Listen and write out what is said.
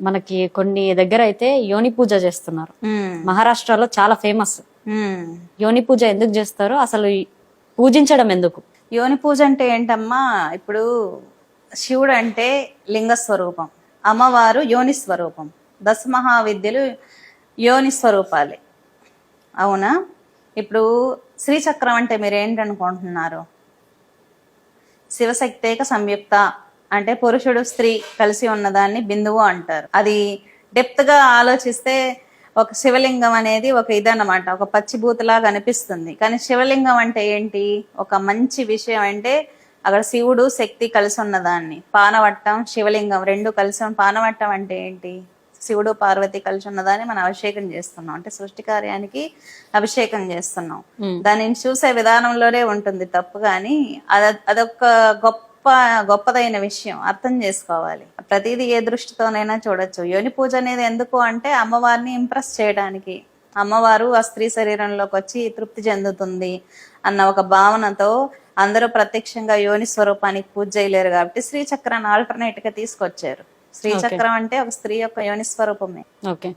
మనకి కొన్ని దగ్గర అయితే యోని పూజ చేస్తున్నారు. మహారాష్ట్రలో చాలా ఫేమస్. యోని పూజ ఎందుకు చేస్తారో అసలు పూజించడం ఎందుకు? యోని పూజ అంటే ఏంటమ్మా? ఇప్పుడు శివుడు అంటే లింగ స్వరూపం. అమ్మవారు యోని స్వరూపం. దశ మహావిద్యలు యోని స్వరూపాలే. అవునా? ఇప్పుడు శ్రీచక్రం అంటే మీరు ఏంటనుకుంటున్నారు? శివశక్తేక సంయుక్త అంటే పురుషుడు స్త్రీ కలిసి ఉన్నదాన్ని బిందువు అంటారు. అది డెప్త్గా ఆలోచిస్తే ఒక శివలింగం అనేది ఒక ఇదన్నమాట. ఒక పచ్చిబూతలాగా అనిపిస్తుంది. కానీ శివలింగం అంటే ఏంటి? ఒక మంచి విషయం అంటే అక్కడ శివుడు శక్తి కలిసి ఉన్నదాన్ని పానవట్టం శివలింగం రెండు కలిసి. పానవట్టం అంటే ఏంటి? శివుడు పార్వతి కలిసి ఉన్నదాన్ని మనం అభిషేకం చేస్తున్నాం. అంటే సృష్టి కార్యానికి అభిషేకం చేస్తున్నాం. దానిని చూసే విధానంలోనే ఉంటుంది తప్పు కానీ అద అదొక గొప్ప గొప్పదైన విషయం అర్థం చేసుకోవాలి. ప్రతిదీ ఏ దృష్టితోనైనా చూడొచ్చు. యోని పూజ అనేది ఎందుకు అంటే అమ్మవారిని ఇంప్రెస్ చేయడానికి. అమ్మవారు ఆ స్త్రీ శరీరంలోకి వచ్చి తృప్తి చెందుతుంది అన్న ఒక భావనతో అందరూ ప్రత్యక్షంగా యోని స్వరూపానికి పూజ చేయలేరు కాబట్టి శ్రీచక్రాన్ని ఆల్టర్నేట్గా తీసుకొచ్చారు. శ్రీచక్రం అంటే ఒక స్త్రీ యొక్క యోని స్వరూపమే. ఓకే.